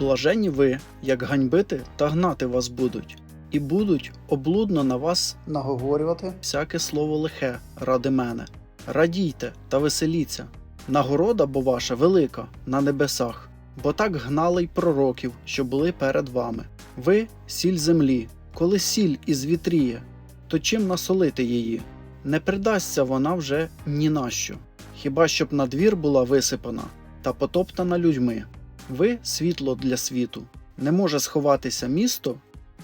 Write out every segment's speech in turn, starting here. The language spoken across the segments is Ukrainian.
Блажені ви, як ганьбити та гнати вас будуть, і будуть облудно на вас наговорювати всяке слово лихе ради мене. Радійте та веселіться. Нагорода бо ваша велика на небесах, бо так гнали й пророків, що були перед вами. Ви сіль землі, коли сіль ізвітріє, то чим насолити її? Не придасться вона вже ні на що, хіба щоб на двір була висипана та потоптана людьми. Ви світло для світу. Не може сховатися місто,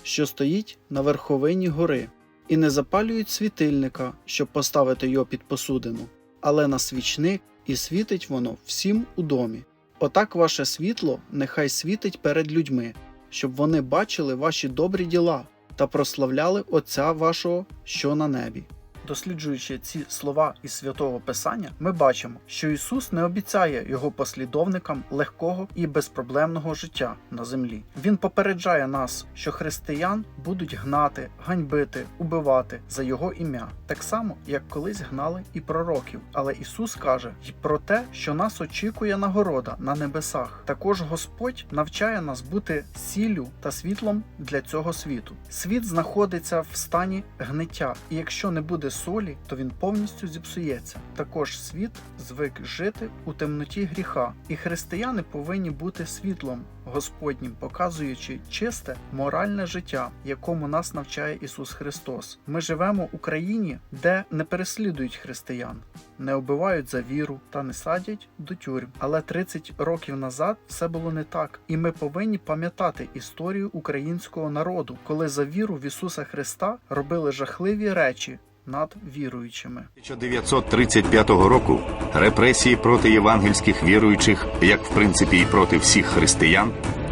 що стоїть на верховині гори, і не запалюють світильника, щоб поставити його під посудину, але на свічник, і світить воно всім у домі. Отак ваше світло нехай світить перед людьми, щоб вони бачили ваші добрі діла та прославляли Отця вашого, що на небі. Досліджуючи ці слова із святого Писання, ми бачимо, що Ісус не обіцяє його послідовникам легкого і безпроблемного життя на землі. Він попереджає нас, що християн будуть гнати, ганьбити, убивати за його ім'я, так само як колись гнали і пророків. Але Ісус каже й про те, що нас очікує нагорода на небесах. Також Господь навчає нас бути сіллю та світлом для цього світу. Світ знаходиться в стані гниття, і якщо не буде солі, то він повністю зіпсується. Також світ звик жити у темноті гріха, і християни повинні бути світлом Господнім, показуючи чисте моральне життя, якому нас навчає Ісус Христос. Ми живемо у країні, де не переслідують християн, не оббивають за віру та не садять до тюрм. Але 30 років назад все було не так, і ми повинні пам'ятати історію українського народу, коли за віру в Ісуса Христа робили жахливі речі над віруючими. 1935 року репресії проти євангельських віруючих, як в принципі і проти всіх християн,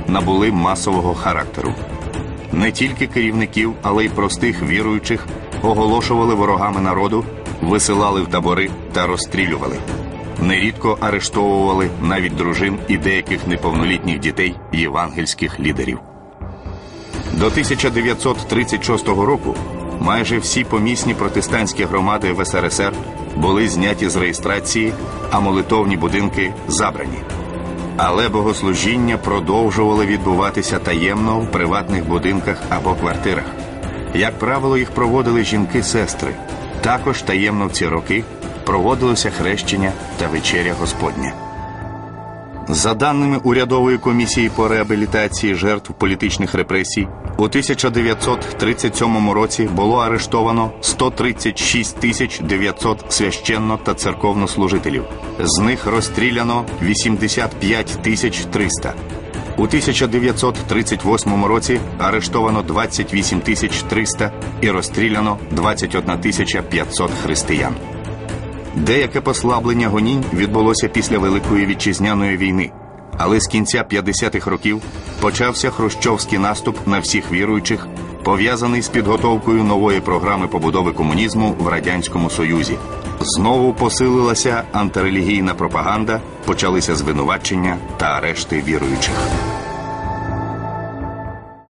набули масового характеру. Не тільки керівників, але й простих віруючих оголошували ворогами народу, висилали в табори та розстрілювали. Нерідко арештовували навіть дружин і деяких неповнолітніх дітей євангельських лідерів. До 1936 року майже всі помісні протестантські громади в СРСР були зняті з реєстрації, а молитовні будинки забрані. Але богослужіння продовжували відбуватися таємно в приватних будинках або квартирах. Як правило, їх проводили жінки-сестри. Також таємно в ці роки проводилося хрещення та вечеря Господня. За даними урядової комісії по реабілітації жертв політичних репресій, у 1937 році було арештовано 136 тисяч 900 священно та церковнослужителів. З них розстріляно 85 тисяч 300. У 1938 році арештовано 28 тисяч 300 і розстріляно 21 тисяча 500 християн. Деяке послаблення гонінь відбулося після Великої вітчизняної війни, але з кінця 50-х років почався хрущовський наступ на всіх віруючих, пов'язаний з підготовкою нової програми побудови комунізму в радянському союзі. Знову посилилася антирелігійна пропаганда, почалися звинувачення та арешти віруючих.